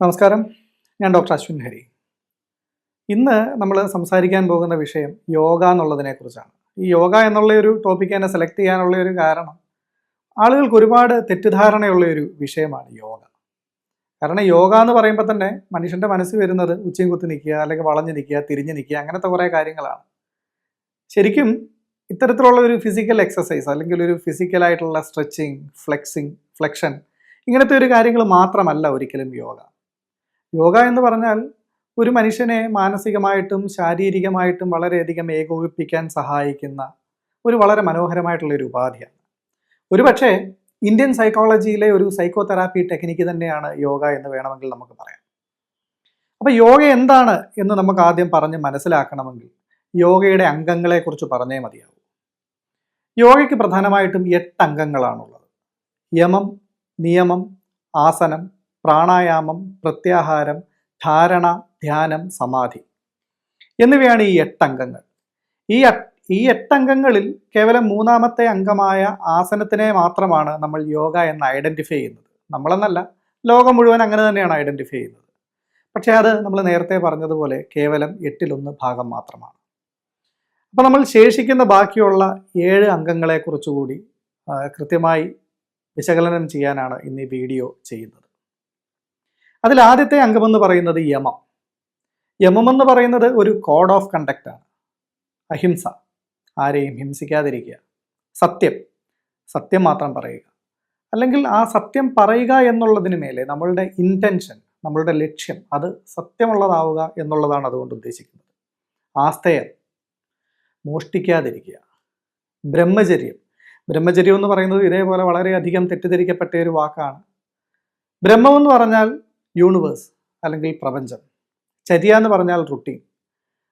നമസ്കാരം. ഞാൻ ഡോക്ടർ അശ്വിൻ ഹരി. ഇന്ന് നമ്മൾ സംസാരിക്കാൻ പോകുന്ന വിഷയം യോഗ എന്നുള്ളതിനെ കുറിച്ചാണ്. ഈ യോഗ എന്നുള്ള ഒരു ടോപ്പിക്ക് തന്നെ സെലക്ട് ചെയ്യാനുള്ള ഒരു കാരണം ആളുകൾക്ക് ഒരുപാട് തെറ്റിദ്ധാരണയുള്ള ഒരു വിഷയമാണ് യോഗ. കാരണം യോഗ എന്ന് പറയുമ്പോൾ തന്നെ മനുഷ്യന്റെ മനസ്സ് വരുന്നത് ഉച്ചയും കുത്തി നിൽക്കുക അല്ലെങ്കിൽ വളഞ്ഞു നിൽക്കുക തിരിഞ്ഞു നിൽക്കുക അങ്ങനത്തെ കുറേ കാര്യങ്ങളാണ്. ശരിക്കും ഇത്തരത്തിലുള്ള ഒരു ഫിസിക്കൽ എക്സസൈസ് അല്ലെങ്കിൽ ഒരു ഫിസിക്കലായിട്ടുള്ള സ്ട്രെച്ചിങ് ഫ്ലെക്സിങ് ഫ്ലെക്ഷൻ ഇങ്ങനത്തെ ഒരു കാര്യങ്ങൾ മാത്രമല്ല ഒരിക്കലും യോഗ. യോഗ എന്ന് പറഞ്ഞാൽ ഒരു മനുഷ്യനെ മാനസികമായിട്ടും ശാരീരികമായിട്ടും വളരെയധികം ഏകോപിപ്പിക്കാൻ സഹായിക്കുന്ന ഒരു വളരെ മനോഹരമായിട്ടുള്ള ഒരു ഉപാധിയാണ്. ഒരുപക്ഷെ ഇന്ത്യൻ സൈക്കോളജിയിലെ ഒരു സൈക്കോ തെറാപ്പി ടെക്നിക്ക് തന്നെയാണ് യോഗ എന്ന് വേണമെങ്കിൽ നമുക്ക് പറയാം. അപ്പൊ യോഗ എന്താണ് എന്ന് നമുക്ക് ആദ്യം പറഞ്ഞ് മനസ്സിലാക്കണമെങ്കിൽ യോഗയുടെ അംഗങ്ങളെക്കുറിച്ച് പറഞ്ഞേ മതിയാവും. യോഗയ്ക്ക് പ്രധാനമായിട്ടും എട്ട് അംഗങ്ങളാണുള്ളത്. യമം നിയമം ആസനം പ്രാണായാമം പ്രത്യാഹാരം ധാരണ ധ്യാനം സമാധി. എന്നിവയാണ് ഈ എട്ടംഗങ്ങൾ ഈ ഈ എട്ടംഗങ്ങളിൽ കേവലം മൂന്നാമത്തെ അംഗമായ ആസനത്തിനെ മാത്രമാണ് നമ്മൾ യോഗ എന്ന് ഐഡന്റിഫൈ ചെയ്യുന്നത്. നമ്മളെന്നല്ല ലോകം മുഴുവൻ അങ്ങനെ തന്നെയാണ് ഐഡന്റിഫൈ ചെയ്യുന്നത്. പക്ഷേ അത് നമ്മൾ നേരത്തെ പറഞ്ഞതുപോലെ കേവലം എട്ടിലൊന്ന് ഭാഗം മാത്രമാണ്. അപ്പോൾ നമ്മൾ ശേഷിക്കുന്ന ബാക്കിയുള്ള ഏഴ് അംഗങ്ങളെക്കുറിച്ചുകൂടി കൃത്യമായി വിശകലനം ചെയ്യാനാണ് ഇന്ന് ഈ വീഡിയോ ചെയ്യുന്നത്. അതിൽ ആദ്യത്തെ അംഗമെന്ന് പറയുന്നത് യമം. യമം എന്ന് പറയുന്നത് ഒരു കോഡ് ഓഫ് കണ്ടക്റ്റ് ആണ്. അഹിംസ. ആരെയും ഹിംസിക്കാതിരിക്കുക. സത്യം. സത്യം മാത്രം പറയുക. അല്ലെങ്കിൽ ആ സത്യം പറയുക എന്നുള്ളതിന് മേലെ നമ്മളുടെ ഇന്റൻഷൻ നമ്മളുടെ ലക്ഷ്യം അത് സത്യമുള്ളതാവുക എന്നുള്ളതാണ് അതുകൊണ്ട് ഉദ്ദേശിക്കുന്നത്. ആസ്തയം. മോഷ്ടിക്കാതിരിക്കുക. ബ്രഹ്മചര്യം. ബ്രഹ്മചര്യം എന്ന് പറയുന്നത് ഇതേപോലെ വളരെയധികം തെറ്റിദ്ധരിക്കപ്പെട്ട ഒരു വാക്കാണ്. ബ്രഹ്മം എന്ന് പറഞ്ഞാൽ യൂണിവേഴ്സ് അല്ലെങ്കിൽ പ്രപഞ്ചം. ചര്യ എന്ന് പറഞ്ഞാൽ റുട്ടീൻ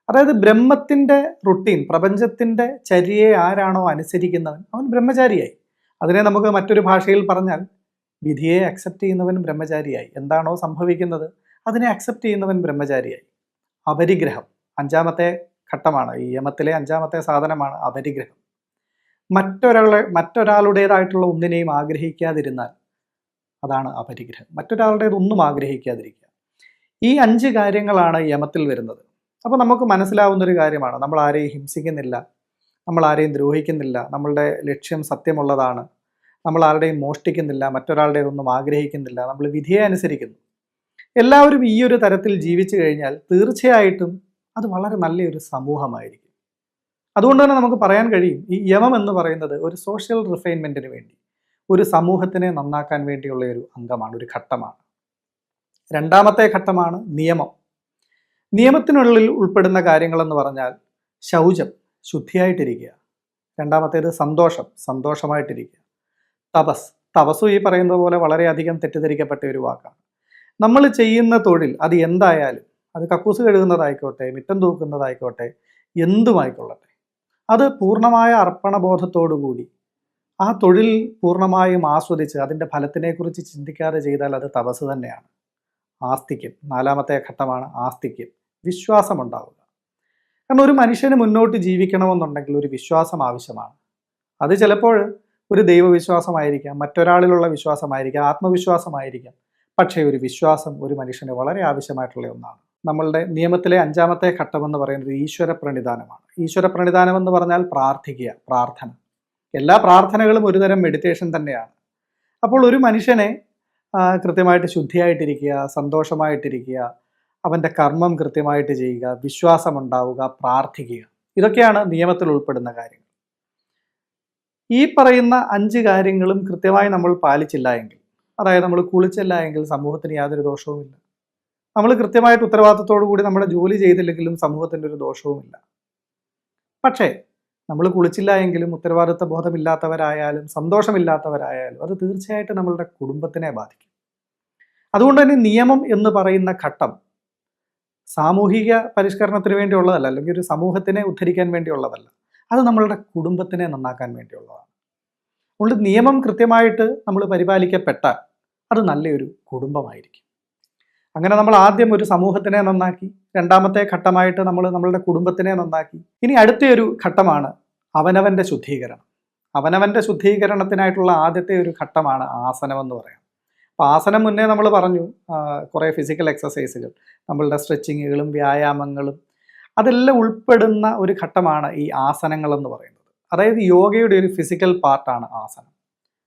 അതായത് ബ്രഹ്മത്തിന്റെ റുട്ടീൻ പ്രപഞ്ചത്തിന്റെ ചര്യയെ ആരാണോ അനുസരിക്കുന്നവൻ അവൻ ബ്രഹ്മചാരിയായി. അതിനെ നമുക്ക് മറ്റൊരു ഭാഷയിൽ പറഞ്ഞാൽ വിധിയെ അക്സെപ്റ്റ് ചെയ്യുന്നവൻ ബ്രഹ്മചാരിയായി. എന്താണോ സംഭവിക്കുന്നത്? അതിനെ അക്സെപ്റ്റ് ചെയ്യുന്നവൻ ബ്രഹ്മചാരിയായി. അപരിഗ്രഹം. അഞ്ചാമത്തെ ഘട്ടമാണ്. ഈ യമത്തിലെ അഞ്ചാമത്തെ സാധനമാണ് അപരിഗ്രഹം. മറ്റൊരാളെ മറ്റൊരാളുടേതായിട്ടുള്ള ഒന്നിനെയും ആഗ്രഹിക്കാതിരുന്നാൽ അതാണ് അപരിഗ്രഹം മറ്റൊരാളുടേതൊന്നും ആഗ്രഹിക്കാതിരിക്കുക. ഈ അഞ്ച് കാര്യങ്ങളാണ് യമത്തിൽ വരുന്നത്. അപ്പോൾ നമുക്ക് മനസ്സിലാവുന്ന ഒരു കാര്യമാണ്. നമ്മൾ ആരെയും ഹിംസിക്കുന്നില്ല. നമ്മൾ ആരെയും ദ്രോഹിക്കുന്നില്ല. നമ്മളുടെ ലക്ഷ്യം സത്യമുള്ളതാണ്. നമ്മൾ ആരുടെയും മോഷ്ടിക്കുന്നില്ല. മറ്റൊരാളുടേതൊന്നും ആഗ്രഹിക്കുന്നില്ല. നമ്മൾ വിധിയെ അനുസരിക്കുന്നു. എല്ലാവരും ഈ ഒരു തരത്തിൽ ജീവിച്ചു കഴിഞ്ഞാൽ തീർച്ചയായിട്ടും അത് വളരെ നല്ലൊരു സമൂഹമായിരിക്കും. അതുകൊണ്ട് തന്നെ നമുക്ക് പറയാൻ കഴിയും ഈ യമം എന്ന് പറയുന്നത് ഒരു സോഷ്യൽ റിഫൈൻമെന്റിന് വേണ്ടി. ഒരു സമൂഹത്തിനെ നന്നാക്കാൻ വേണ്ടിയുള്ള ഒരു അംഗമാണ് ഒരു ഘട്ടമാണ്. രണ്ടാമത്തെ ഘട്ടമാണ് നിയമം. നിയമത്തിനുള്ളിൽ ഉൾപ്പെടുന്ന കാര്യങ്ങളെന്ന് പറഞ്ഞാൽ ശൗചം ശുദ്ധിയായിട്ടിരിക്കുക. രണ്ടാമത്തേത് സന്തോഷം സന്തോഷമായിട്ടിരിക്കുക. തപസ് തപസ്സു ഈ പറയുന്നത് പോലെ വളരെയധികം തെറ്റിദ്ധരിക്കപ്പെട്ട ഒരു വാക്കാണ്. നമ്മൾ ചെയ്യുന്ന തൊഴിൽ അത് എന്തായാലും അത് കക്കൂസ് കഴുകുന്നതായിക്കോട്ടെ മിറ്റം തൂക്കുന്നതായിക്കോട്ടെ എന്തുമായിക്കൊള്ളട്ടെ. അത് പൂർണമായ അർപ്പണബോധത്തോടുകൂടി ആ തൊഴിൽ പൂർണമായും ആസ്വദിച്ച് അതിന്റെ ഫലത്തിനെക്കുറിച്ച് ചിന്തിക്കാതെ ചെയ്താൽ അത് തപസ് തന്നെയാണ്. ആസ്തിക്യം നാലാമത്തെ ഘട്ടമാണ് ആസ്തിക്യം വിശ്വാസമുണ്ടാവുക. കാരണം ഒരു മനുഷ്യന് മുന്നോട്ട് ജീവിക്കണമെന്നുണ്ടെങ്കിൽ ഒരു വിശ്വാസം ആവശ്യമാണ്. അത് ചിലപ്പോൾ ഒരു ദൈവവിശ്വാസമായിരിക്കാം മറ്റൊരാളിലുള്ള വിശ്വാസമായിരിക്കാം ആത്മവിശ്വാസമായിരിക്കാം. പക്ഷേ ഒരു വിശ്വാസം ഒരു മനുഷ്യന് വളരെ ആവശ്യമായിട്ടുള്ള ഒന്നാണ്. നമ്മളുടെ നിയമത്തിലെ അഞ്ചാമത്തെ ഘട്ടം എന്ന് പറയുന്നത് ഈശ്വര പ്രണിധാനമാണ് ഈശ്വര പ്രണിധാനം എന്ന് പറഞ്ഞാൽ പ്രാർത്ഥിക്കുക പ്രാർത്ഥന. എല്ലാ പ്രാർത്ഥനകളും ഒരുതരം മെഡിറ്റേഷൻ തന്നെയാണ്. അപ്പോൾ ഒരു മനുഷ്യനെ കൃത്യമായിട്ട് ശുദ്ധിയായിട്ടിരിക്കുക സന്തോഷമായിട്ടിരിക്കുക അവന്റെ കർമ്മം കൃത്യമായിട്ട് ചെയ്യുക വിശ്വാസമുണ്ടാവുക പ്രാർത്ഥിക്കുക ഇതൊക്കെയാണ് നിയമത്തിൽ ഉൾപ്പെടുന്ന കാര്യങ്ങൾ. ഈ പറയുന്ന അഞ്ച് കാര്യങ്ങളും കൃത്യമായി നമ്മൾ പാലിച്ചില്ല എങ്കിൽ അതായത് നമ്മൾ കുളിച്ചില്ല എങ്കിൽ സമൂഹത്തിന് യാതൊരു ദോഷവുമില്ല. നമ്മൾ കൃത്യമായിട്ട് ഉത്തരവാദിത്തത്തോടു കൂടി നമ്മുടെ ജോലി ചെയ്തില്ലെങ്കിലും സമൂഹത്തിന്റെ ഒരു ദോഷവുമില്ല. പക്ഷേ നമ്മൾ കുളിച്ചില്ല എങ്കിലും ഉത്തരവാദിത്വ ബോധമില്ലാത്തവരായാലും സന്തോഷമില്ലാത്തവരായാലും അത് തീർച്ചയായിട്ടും നമ്മളുടെ കുടുംബത്തിനെ ബാധിക്കും. അതുകൊണ്ട് തന്നെ നിയമം എന്ന് പറയുന്ന ഘട്ടം സാമൂഹിക പരിഷ്കരണത്തിന് വേണ്ടിയുള്ളതല്ല അല്ലെങ്കിൽ ഒരു സമൂഹത്തിനെ ഉദ്ധരിക്കാൻ വേണ്ടിയുള്ളതല്ല. അത് നമ്മളുടെ കുടുംബത്തിനെ നന്നാക്കാൻ വേണ്ടിയുള്ളതാണ്. അതുകൊണ്ട് നിയമം കൃത്യമായിട്ട് നമ്മൾ പരിപാലിക്കപ്പെട്ടാൽ അത് നല്ലൊരു കുടുംബമായിരിക്കും. അങ്ങനെ നമ്മൾ ആദ്യം ഒരു സമൂഹത്തിനെ നന്നാക്കി രണ്ടാമത്തെ ഘട്ടമായിട്ട് നമ്മൾ നമ്മളുടെ കുടുംബത്തിനെ നന്നാക്കി. ഇനി അടുത്തൊരു ഘട്ടമാണ് അവനവന്റെ ശുദ്ധീകരണം. അവനവന്റെ ശുദ്ധീകരണത്തിനായിട്ടുള്ള ആദ്യത്തെ ഒരു ഘട്ടമാണ് ആസനം എന്ന് പറയാം. അപ്പോൾ ആസനം മുന്നേ നമ്മൾ പറഞ്ഞു കുറേ ഫിസിക്കൽ എക്സസൈസുകൾ നമ്മളുടെ സ്ട്രെച്ചിങ്ങുകളും വ്യായാമങ്ങളും അതെല്ലാം ഉൾപ്പെടുന്ന ഒരു ഘട്ടമാണ് ഈ ആസനങ്ങൾ എന്ന് പറയുന്നത്. അതായത് യോഗയുടെ ഒരു ഫിസിക്കൽ പാർട്ടാണ് ആസനം.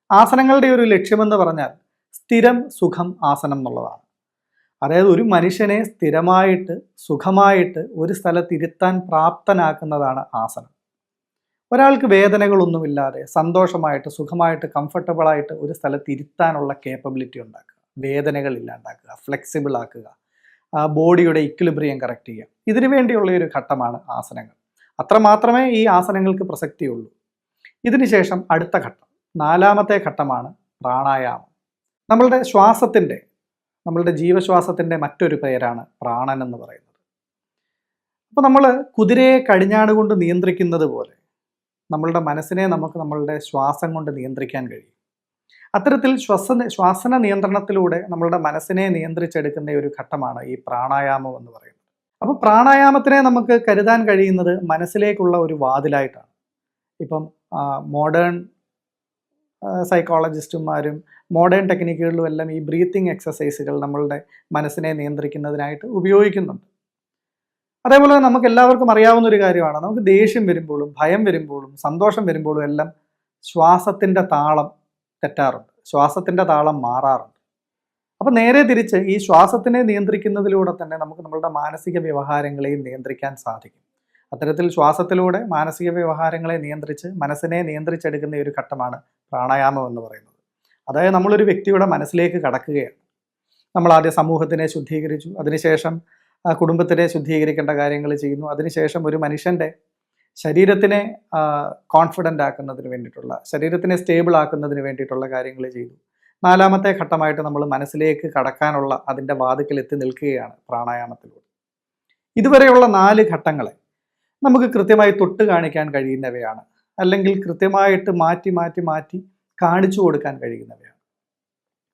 ആസനങ്ങളുടെ ഒരു ലക്ഷ്യമെന്ന് പറഞ്ഞാൽ സ്ഥിരം സുഖം ആസനം എന്നുള്ളതാണ്. അതായത് ഒരു മനുഷ്യനെ സ്ഥിരമായിട്ട് സുഖമായിട്ട് ഒരു സ്ഥലത്ത് ഇരുത്താൻ പ്രാപ്തനാക്കുന്നതാണ് ആസനം. ഒരാൾക്ക് വേദനകളൊന്നുമില്ലാതെ സന്തോഷമായിട്ട് സുഖമായിട്ട് കംഫർട്ടബിളായിട്ട് ഒരു സ്ഥലത്ത് ഇരുത്താനുള്ള കേപ്പബിലിറ്റി ഉണ്ടാക്കുക. വേദനകൾ ഇല്ലാണ്ടാക്കുക ഫ്ലെക്സിബിൾ ആക്കുക ബോഡിയുടെ ഇക്വിലിബ്രിയം കറക്റ്റ് ചെയ്യുക. ഇതിനു വേണ്ടിയുള്ള ഒരു ഘട്ടമാണ് ആസനങ്ങൾ. അത്ര മാത്രമേ ഈ ആസനങ്ങൾക്ക് പ്രസക്തിയുള്ളൂ ഇതിനുശേഷം അടുത്ത ഘട്ടം നാലാമത്തെ ഘട്ടമാണ് പ്രാണായാമം. നമ്മളുടെ ശ്വാസത്തിന്റെ നമ്മളുടെ ജീവശ്വാസത്തിന്റെ മറ്റൊരു പേരാണ് പ്രാണൻ എന്ന് പറയുന്നത്. അപ്പോൾ നമ്മൾ കുതിരയെ കടിഞ്ഞാട് കൊണ്ട് നിയന്ത്രിക്കുന്നത് പോലെ നമ്മളുടെ മനസ്സിനെ നമുക്ക് നമ്മളുടെ ശ്വാസം കൊണ്ട് നിയന്ത്രിക്കാൻ കഴിയും. അത്തരത്തിൽ ശ്വസ ശ്വാസന നിയന്ത്രണത്തിലൂടെ നമ്മളുടെ മനസ്സിനെ നിയന്ത്രിച്ചെടുക്കുന്ന ഒരു ഘട്ടമാണ് ഈ പ്രാണായാമം എന്ന് പറയുന്നത്. അപ്പോൾ പ്രാണായാമത്തിനെ നമുക്ക് കരുതാൻ കഴിയുന്നത് മനസ്സിലേക്കുള്ള ഒരു വാതിലായിട്ടാണ്. ഇപ്പം മോഡേൺ സൈക്കോളജിസ്റ്റുമാരും മോഡേൺ ടെക്നിക്കുകളിലും എല്ലാം ഈ ബ്രീത്തിങ് എക്സസൈസുകൾ നമ്മളുടെ മനസ്സിനെ നിയന്ത്രിക്കുന്നതിനായിട്ട് ഉപയോഗിക്കുന്നുണ്ട്. അതേപോലെ നമുക്ക് എല്ലാവർക്കും അറിയാവുന്ന ഒരു കാര്യമാണ്. നമുക്ക് ദേഷ്യം വരുമ്പോഴും ഭയം വരുമ്പോഴും സന്തോഷം വരുമ്പോഴും എല്ലാം ശ്വാസത്തിന്റെ താളം തെറ്റാറുണ്ട്. ശ്വാസത്തിന്റെ താളം മാറാറുണ്ട്. അപ്പം നേരെ തിരിച്ച് ഈ ശ്വാസത്തിനെ നിയന്ത്രിക്കുന്നതിലൂടെ തന്നെ നമുക്ക് നമ്മളുടെ മാനസിക വ്യവഹാരങ്ങളെയും നിയന്ത്രിക്കാൻ സാധിക്കും. അത്തരത്തിൽ ശ്വാസത്തിലൂടെ മാനസിക വ്യവഹാരങ്ങളെ നിയന്ത്രിച്ച് മനസ്സിനെ നിയന്ത്രിച്ചെടുക്കുന്ന ഒരു ഘട്ടമാണ് പ്രാണായാമം എന്ന് പറയുന്നത്. അതായത് നമ്മളൊരു വ്യക്തിയുടെ മനസ്സിലേക്ക് കടക്കുകയാണ്. നമ്മൾ ആദ്യം സമൂഹത്തിനെ ശുദ്ധീകരിച്ചു അതിനുശേഷം കുടുംബത്തിനെ ശുദ്ധീകരിക്കേണ്ട കാര്യങ്ങൾ ചെയ്യുന്നു അതിനുശേഷം ഒരു മനുഷ്യന്റെ ശരീരത്തിനെ കോൺഫിഡന്റ് ആക്കുന്നതിന് വേണ്ടിയിട്ടുള്ള ശരീരത്തിനെ സ്റ്റേബിൾ ആക്കുന്നതിന് വേണ്ടിയിട്ടുള്ള കാര്യങ്ങൾ ചെയ്തു. നാലാമത്തെ ഘട്ടമായിട്ട് നമ്മൾ മനസ്സിലേക്ക് കടക്കാനുള്ള അതിന്റെ വാതിക്കൽ എത്തി നിൽക്കുകയാണ് പ്രാണായാമത്തിലൂടെ. ഇതുവരെയുള്ള നാല് ഘട്ടങ്ങളെ നമുക്ക് കൃത്യമായി തൊട്ട് കാണിക്കാൻ കഴിയുന്നവയാണ്. അല്ലെങ്കിൽ കൃത്യമായിട്ട് മാറ്റി മാറ്റി മാറ്റി കാണിച്ചു കൊടുക്കാൻ കഴിയുന്നവയാണ്.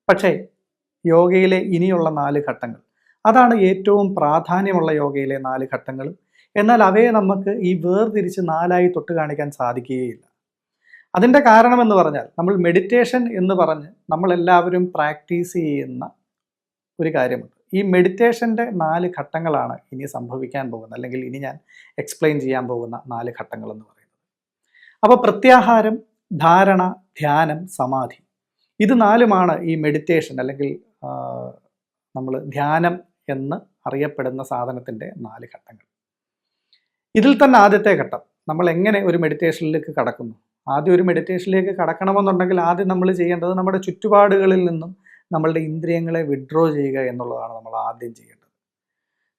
പക്ഷേ യോഗയിലെ ഇനിയുള്ള നാല് ഘട്ടങ്ങൾ. അതാണ് ഏറ്റവും പ്രാധാന്യമുള്ള യോഗയിലെ നാല് ഘട്ടങ്ങൾ എന്നാൽ അവയെ നമുക്ക് ഈ വേർതിരിച്ച് നാലായി തൊട്ട് കാണിക്കാൻ സാധിക്കുകയില്ല. അതിന്റെ കാരണം എന്ന് പറഞ്ഞാൽ നമ്മൾ മെഡിറ്റേഷൻ എന്ന് പറഞ്ഞ് നമ്മളെല്ലാവരും പ്രാക്ടീസ് ചെയ്യുന്ന ഒരു കാര്യമുണ്ട്. ഈ മെഡിറ്റേഷന്റെ നാല് ഘട്ടങ്ങളാണ് ഇനി സംഭവിക്കാൻ പോകുന്നത്. അല്ലെങ്കിൽ ഇനി ഞാൻ എക്സ്പ്ലെയിൻ ചെയ്യാൻ പോകുന്ന നാല് ഘട്ടങ്ങൾ എന്ന് പറയുന്നത്. അപ്പോൾ പ്രത്യാഹാരം ധാരണ ധ്യാനം സമാധി. ഇത് നാലുമാണ് ഈ മെഡിറ്റേഷൻ അല്ലെങ്കിൽ നമ്മൾ ധ്യാനം എന്ന് അറിയപ്പെടുന്ന സാധനത്തിന്റെ നാല് ഘട്ടങ്ങൾ. ഇതിൽ തന്നെ ആദ്യത്തെ ഘട്ടം. നമ്മൾ എങ്ങനെ ഒരു മെഡിറ്റേഷനിലേക്ക് കടക്കുന്നു? ആദ്യം ഒരു മെഡിറ്റേഷനിലേക്ക് കടക്കണമെന്നുണ്ടെങ്കിൽ ആദ്യം നമ്മൾ ചെയ്യേണ്ടത് നമ്മുടെ ചുറ്റുപാടുകളിൽ നിന്നും നമ്മളുടെ ഇന്ദ്രിയങ്ങളെ വിഡ്രോ ചെയ്യുക എന്നുള്ളതാണ് നമ്മൾ ആദ്യം ചെയ്യേണ്ടത്.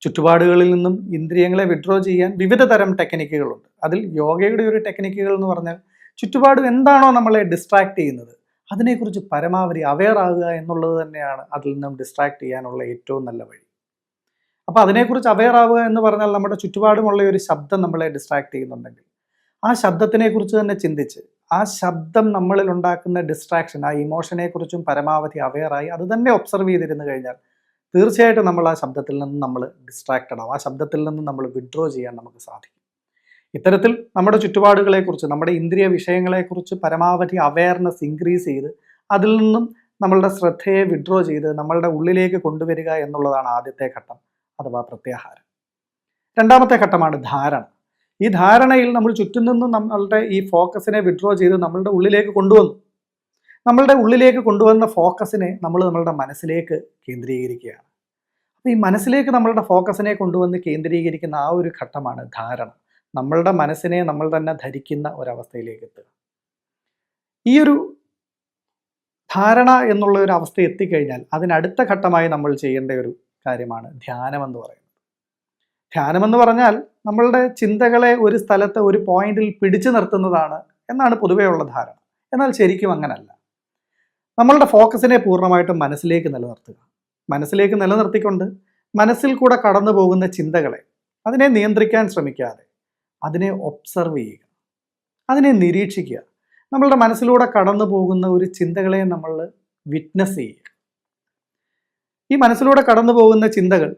ചുറ്റുപാടുകളിൽ നിന്നും ഇന്ദ്രിയങ്ങളെ വിഡ്രോ ചെയ്യാൻ വിവിധ തരം ടെക്നിക്കുകളുണ്ട് അതിൽ യോഗയുടെ ഒരു ടെക്നിക്കുകൾ എന്ന് പറഞ്ഞാൽ ചുറ്റുപാട് എന്താണോ നമ്മളെ ഡിസ്ട്രാക്ട് ചെയ്യുന്നത് അതിനെക്കുറിച്ച് പരമാവധി അവെയർ ആകുക എന്നുള്ളത് തന്നെയാണ് അതിൽ നിന്നും ഡിസ്ട്രാക്ട് ചെയ്യാനുള്ള ഏറ്റവും നല്ല വഴി. അപ്പോൾ അതിനെക്കുറിച്ച് അവെയർ ആവുക എന്ന് പറഞ്ഞാൽ നമ്മുടെ ചുറ്റുപാടുമുള്ള ഒരു ശബ്ദം നമ്മളെ ഡിസ്ട്രാക്ട് ചെയ്യുന്നുണ്ടെങ്കിൽ ആ ശബ്ദത്തിനെക്കുറിച്ച് തന്നെ ചിന്തിച്ച് ആ ശബ്ദം നമ്മളിൽ ഉണ്ടാക്കുന്ന ഡിസ്ട്രാക്ഷൻ ആ ഇമോഷനെ കുറിച്ചും പരമാവധി അവെയറായി അത് തന്നെ ഒബ്സർവ് ചെയ്തിരുന്നു കഴിഞ്ഞാൽ തീർച്ചയായിട്ടും നമ്മൾ ആ ശബ്ദത്തിൽ നിന്ന് നമ്മൾ ഡിസ്ട്രാക്റ്റഡ് ആവും. ആ ശബ്ദത്തിൽ നിന്ന് നമ്മൾ വിഡ്രോ ചെയ്യാൻ നമുക്ക് സാധിക്കും. ഇത്തരത്തിൽ നമ്മുടെ ചുറ്റുപാടുകളെക്കുറിച്ച് നമ്മുടെ ഇന്ദ്രിയ വിഷയങ്ങളെക്കുറിച്ച് പരമാവധി അവയർനെസ് ഇൻക്രീസ് ചെയ്ത് അതിൽ നിന്നും നമ്മളുടെ ശ്രദ്ധയെ വിഡ്രോ ചെയ്ത് നമ്മളുടെ ഉള്ളിലേക്ക് കൊണ്ടുവരിക എന്നുള്ളതാണ് ആദ്യത്തെ ഘട്ടം അഥവാ പ്രത്യാഹാരം. രണ്ടാമത്തെ ഘട്ടമാണ് ധാരണ. ഈ ധാരണയിൽ നമ്മൾ ചുറ്റും നിന്നും നമ്മളുടെ ഈ ഫോക്കസിനെ വിഡ്രോ ചെയ്ത് നമ്മളുടെ ഉള്ളിലേക്ക് കൊണ്ടുവന്നു. നമ്മളുടെ ഉള്ളിലേക്ക് കൊണ്ടുവന്ന ഫോക്കസിനെ നമ്മൾ നമ്മളുടെ മനസ്സിലേക്ക് കേന്ദ്രീകരിക്കുകയാണ്. അപ്പോൾ ഈ മനസ്സിലേക്ക് നമ്മളുടെ ഫോക്കസിനെ കൊണ്ടുവന്ന് കേന്ദ്രീകരിക്കുന്ന ആ ഒരു ഘട്ടമാണ് ധാരണ. നമ്മളുടെ മനസ്സിനെ നമ്മൾ തന്നെ ധരിക്കുന്ന ഒരവസ്ഥയിലേക്ക് എത്തുക. ഈ ഒരു ധാരണ എന്നുള്ള ഒരു അവസ്ഥ എത്തിക്കഴിഞ്ഞാൽ അതിനടുത്ത ഘട്ടമായി നമ്മൾ ചെയ്യേണ്ട ഒരു കാര്യമാണ് ധ്യാനം എന്ന് പറയുന്നത്. ധ്യാനം എന്ന് പറഞ്ഞാൽ നമ്മളുടെ ചിന്തകളെ ഒരു സ്ഥലത്ത് ഒരു പോയിന്റിൽ പിടിച്ചു നിർത്തുന്നതാണ് എന്നാണ് പൊതുവെയുള്ള ധാരണ. എന്നാൽ ശരിക്കും അങ്ങനല്ല. നമ്മളുടെ ഫോക്കസിനെ പൂർണമായിട്ടും മനസ്സിലേക്ക് നിലനിർത്തുക. മനസ്സിലേക്ക് നിലനിർത്തിക്കൊണ്ട് മനസ്സിൽ കൂടെ കടന്നു പോകുന്ന ചിന്തകളെ അതിനെ നിയന്ത്രിക്കാൻ ശ്രമിക്കാതെ അതിനെ ഒബ്സർവ് ചെയ്യുക. അതിനെ നിരീക്ഷിക്കുക. നമ്മളുടെ മനസ്സിലൂടെ കടന്നു പോകുന്ന ഒരു ചിന്തകളെ നമ്മൾ വിറ്റ്നസ് ചെയ്യുക. ഈ മനസ്സിലൂടെ കടന്നു പോകുന്ന ചിന്തകൾ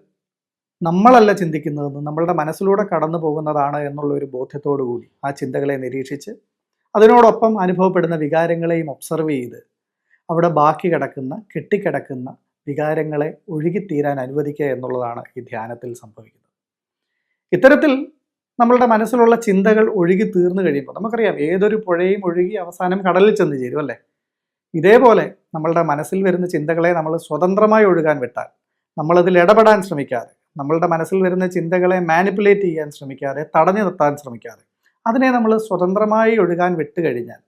നമ്മളല്ല ചിന്തിക്കുന്നതെന്ന് നമ്മളുടെ മനസ്സിലൂടെ കടന്നു പോകുന്നതാണ് എന്നുള്ള ഒരു ബോധ്യത്തോടു കൂടി ആ ചിന്തകളെ നിരീക്ഷിച്ച് അതിനോടൊപ്പം അനുഭവപ്പെടുന്ന വികാരങ്ങളെയും ഒബ്സർവ് ചെയ്ത് അവിടെ ബാക്കി കിടക്കുന്ന കെട്ടിക്കിടക്കുന്ന വികാരങ്ങളെ ഒഴുകിത്തീരാൻ അനുവദിക്കുക എന്നുള്ളതാണ് ഈ ധ്യാനത്തിൽ സംഭവിക്കുന്നത്. ഇത്തരത്തിൽ നമ്മളുടെ മനസ്സിലുള്ള ചിന്തകൾ ഒഴുകി തീർന്നു കഴിയുമ്പോൾ നമുക്കറിയാം ഏതൊരു പുഴയും ഒഴുകി അവസാനം കടലിൽ ചെന്ന് ചേരും അല്ലേ? ഇതേപോലെ നമ്മളുടെ മനസ്സിൽ വരുന്ന ചിന്തകളെ നമ്മൾ സ്വതന്ത്രമായി ഒഴുകാൻ വിട്ടാൽ നമ്മളതിൽ ഇടപെടാൻ ശ്രമിക്കാതെ നമ്മളുടെ മനസ്സിൽ വരുന്ന ചിന്തകളെ മാനിപ്പുലേറ്റ് ചെയ്യാൻ ശ്രമിക്കാതെ തടഞ്ഞു നിർത്താൻ ശ്രമിക്കാതെ അതിനെ നമ്മൾ സ്വതന്ത്രമായി ഒഴുകാൻ വിട്ടുകഴിഞ്ഞാൽ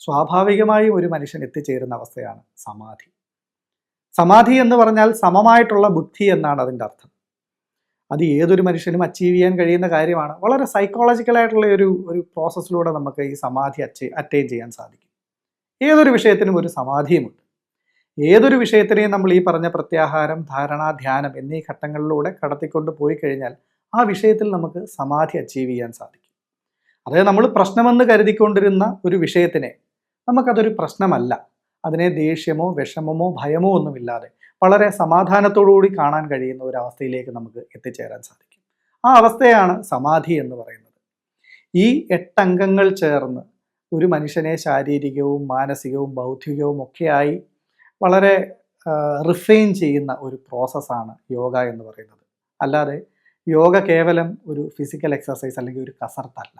സ്വാഭാവികമായും ഒരു മനുഷ്യൻ എത്തിച്ചേരുന്ന അവസ്ഥയാണ് സമാധി. സമാധി എന്ന് പറഞ്ഞാൽ സമമായിട്ടുള്ള ബുദ്ധി എന്നാണ് അതിന്റെ അർത്ഥം. അത് ഏതൊരു മനുഷ്യനും അച്ചീവ് ചെയ്യാൻ കഴിയുന്ന കാര്യമാണ്. വളരെ സൈക്കോളജിക്കലായിട്ടുള്ള ഒരു ഒരു പ്രോസസ്സിലൂടെ നമുക്ക് ഈ സമാധി അറ്റൈൻ ചെയ്യാൻ സാധിക്കും. ഏതൊരു വിഷയത്തിനും ഒരു സമാധിയുമുണ്ട്. ഏതൊരു വിഷയത്തിനെയും നമ്മൾ ഈ പറഞ്ഞ പ്രത്യാഹാരം ധാരണ ധ്യാനം എന്നീ ഘട്ടങ്ങളിലൂടെ കടത്തിക്കൊണ്ട് പോയി കഴിഞ്ഞാൽ ആ വിഷയത്തിൽ നമുക്ക് സമാധി അച്ചീവ് ചെയ്യാൻ സാധിക്കും. അതായത് നമ്മൾ പ്രശ്നമെന്ന് കരുതിക്കൊണ്ടിരുന്ന ഒരു വിഷയത്തിനെ നമുക്കതൊരു പ്രശ്നമല്ല. അതിനെ ദേഷ്യമോ വിഷമമോ ഭയമോ ഒന്നുമില്ലാതെ വളരെ സമാധാനത്തോടുകൂടി കാണാൻ കഴിയുന്ന ഒരു അവസ്ഥയിലേക്ക് നമുക്ക് എത്തിച്ചേരാൻ സാധിക്കും. ആ അവസ്ഥയാണ് സമാധി എന്ന് പറയുന്നത്. ഈ എട്ടംഗങ്ങൾ ചേർന്ന് ഒരു മനുഷ്യനെ ശാരീരികവും മാനസികവും ബൗദ്ധികവും ഒക്കെയായി വളരെ റിഫൈൻ ചെയ്യുന്ന ഒരു പ്രോസസ്സാണ് യോഗ എന്ന് പറയുന്നത്. അല്ലാതെ യോഗ കേവലം ഒരു ഫിസിക്കൽ എക്സസൈസ് അല്ലെങ്കിൽ ഒരു കസർത്തല്ല.